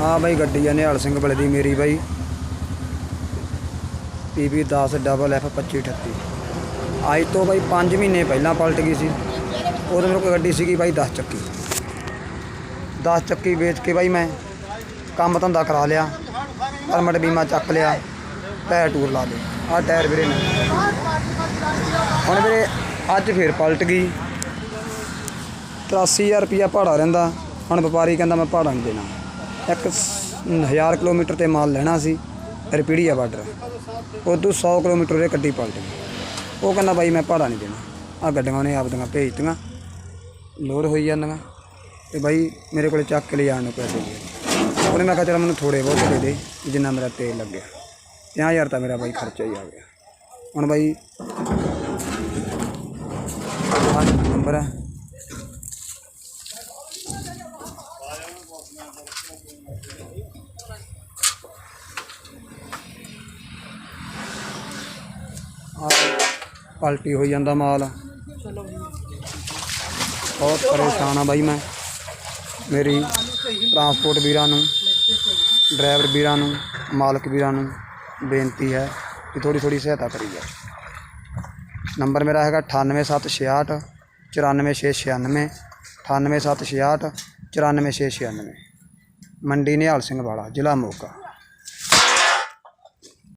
ਹਾਂ ਬਾਈ ਗੱਡੀ ਆ ਨਿਹਾਲ ਸਿੰਘ ਬਲੇ ਦੀ ਮੇਰੀ ਬਾਈ। PB 10 ਡਬਲ F 2538 ਅੱਜ ਤੋਂ ਬਾਈ 5 ਮਹੀਨੇ ਪਹਿਲਾਂ ਪਲਟ ਗਈ ਸੀ। ਉਦੋਂ ਮੇਰੇ ਕੋਲ ਗੱਡੀ ਸੀਗੀ ਬਾਈ 10 ਚੱਕੀ। 10 ਚੱਕੀ ਵੇਚ ਕੇ ਬਾਈ ਮੈਂ ਕੰਮ ਧੰਦਾ ਕਰਾ ਲਿਆ ਪਰਮਟ ਬੀਮਾ ਚੱਕ ਲਿਆ ਟਾਇਰ ਟੂਰ ਲਾ ਲਏ। ਆਹ ਟਾਇਰ ਵੀਰੇ ਨੇ। ਹੁਣ ਵੀਰੇ ਅੱਜ ਫੇਰ ਪਲਟ ਗਈ। 83000 ਰੁਪਿਆ ਭਾੜਾ ਰਹਿੰਦਾ। ਹੁਣ ਵਪਾਰੀ ਕਹਿੰਦਾ ਮੈਂ ਭਾੜਾ ਨਹੀਂ ਦੇਣਾ। ਇੱਕ 1000 ਕਿਲੋਮੀਟਰ ਤੇ ਮਾਲ ਲੈਣਾ ਸੀ, ਰਪੀੜੀਆ ਬਾਰਡਰ। ਉਦੋਂ 100 ਕਿਲੋਮੀਟਰ ਦੇ ਗੱਡੀ ਪਲਟ। ਗਈ ਉਹ ਕਹਿੰਦਾ, ਬਾਈ, ਮੈਂ ਭਾੜਾ ਨਹੀਂ ਦੇਣਾ। ਆ ਗੱਡੀਆਂ ਉਹਨੇ ਆਪਦੀਆਂ ਭੇਜਤੀਆਂ ਲੋਡ ਹੋਈ ਜਾਂਦੀਆਂ। ਤੇ ਬਾਈ, ਮੇਰੇ ਕੋਲੇ ਚੱਕ ਕੇ ਲੈ ਜਾਣ ਨੂੰ ਪੈਸੇ ਦੇ ਉਹਨੇ ਮੈਂ ਕਿਹਾ, ਚਲ ਮੈਨੂੰ ਥੋੜੇ ਬਹੁਤ ਦੇ ਦੇ, ਜਿੰਨਾ ਮੇਰਾ ਤੇਲ ਲੱਗਿਆ। 50000 ਤਾਂ ਮੇਰਾ ਬਾਈ ਖਰਚਾ ਹੀ ਆ ਗਿਆ। ਹੁਣ ਬਾਈ ਨੰਬਰ ਹੈ ਪਲਟੀ ਹੋਈ ਜਾਂਦਾ ਮਾਲ। ਬਹੁਤ ਪਰੇਸ਼ਾਨ ਆ ਬਾਈ ਮੈਂ। ਮੇਰੀ ਟਰਾਂਸਪੋਰਟ ਵੀਰਾਂ ਨੂੰ ਡਰਾਈਵਰ ਵੀਰਾਂ ਨੂੰ ਮਾਲਕ ਵੀਰਾਂ ਨੂੰ ਬੇਨਤੀ ਹੈ ਕਿ ਥੋੜੀ ਥੋੜੀ ਸਹਾਇਤਾ ਕਰੀ ਜਾਵੇ। ਨੰਬਰ ਮੇਰਾ ਹੈਗਾ 98766 94696 98766 94696 ਮੰਡੀ ਨਿਹਾਲ ਸਿੰਘ ਵਾਲਾ ਜ਼ਿਲ੍ਹਾ ਮੋਗਾ।